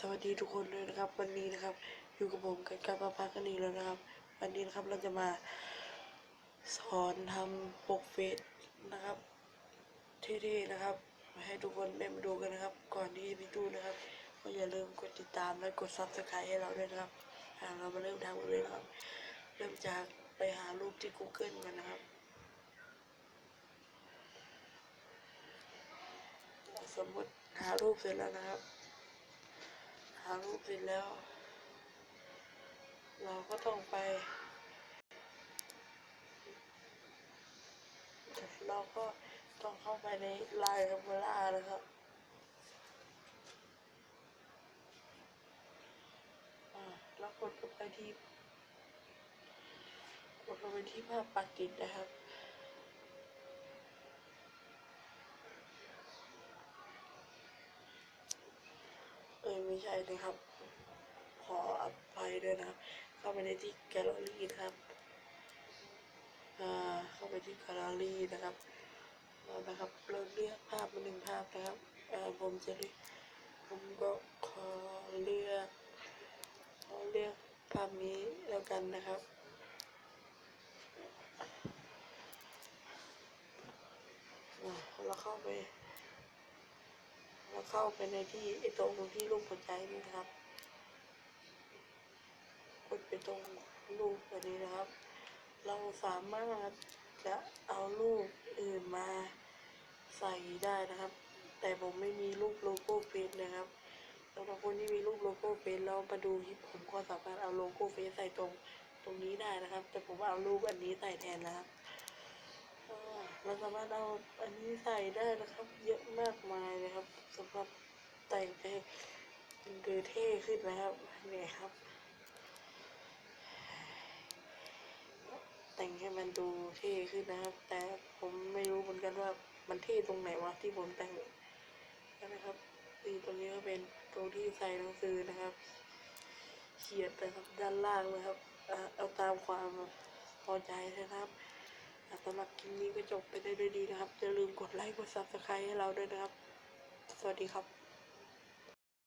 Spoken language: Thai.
สวัสดีทุกคนเลยนะครับ วันนี้นะครับ อยู่กับผมกับกับพักกันอีกแล้วนะครับ วันนี้นะครับเราจะมาสอนทำปกเฟซนะครับเท่ๆนะครับ มาให้ทุกคนได้มาดูกันนะครับ ก่อนที่จะไปดูนะครับก็อย่าลืมกดติดตามและกดซับสไครต์ให้เราด้วยนะครับเรามาเริ่มทำกันเลยนะครับ เริ่มจากไปหารูปที่ Google กันนะครับสมมติหารูปเสร็จแล้วนะครับ หารูปเสร็จแล้ว เราก็ต้องไป เราก็ต้องเข้าไปในไลน์คาเมล่านะครับแล้วกดเข้าไปที่กดเข้าไปที่ภาพปักติดนะครับ เออ ไม่ใช่นะครับ ขออภัยด้วยนะครับ เข้าไปในที่แกลเลอรี่นะครับอ่าเข้าไปที่แกลเลอรี่นะครับนะครับเราเลือกภาพมาหนึ่งภาพนะครับผมจะเลือกผมก็ขอเลือกขอเลือกภาพนี้แล้วกันนะครับเราเข้าไป แล้วเข้าไปในที่ไอ้ตรงที่รูปหัวใจนี่นะครับ กดไปตรงรูปอันนี้นะครับ เราสามารถจะเอารูปอื่นมาใส่ได้นะครับ แต่ผมไม่มีรูปโลโก้เฟซนะครับสำหรับคนที่มีรูปโลโก้เฟซแล้วมาดูคลิปผมก็สามารถเอาโลโก้เฟซใส่ตรงตรงนี้ได้นะครับ แต่ผมเอารูปอันนี้ใส่แทนนะครับเราสามารถเอาอันนี้ใส่ได้นะครับ เยอะมากมายเลยครับ สำหรับแต่งให้มันดูเท่ขึ้นนะครับเนี่ยครับ แต่งให้มันดูเท่ขึ้นนะครับ แต่ผมไม่รู้เหมือนกันว่ามันเท่ตรงไหนวะที่ผมแต่งนะครับนี่ตรงนี้ก็เป็นตรงที่ใส่หนังสือนะครับ เขียนนะครับด้านล่างนะครับเอาตามความพอใจนะครับสำหรับคลิปนี้ก็จบไปได้ด้วยดีนะครับอย่าลืมกดไลค์กด subscribe ให้เราด้วยนะครับ สวัสดีครับ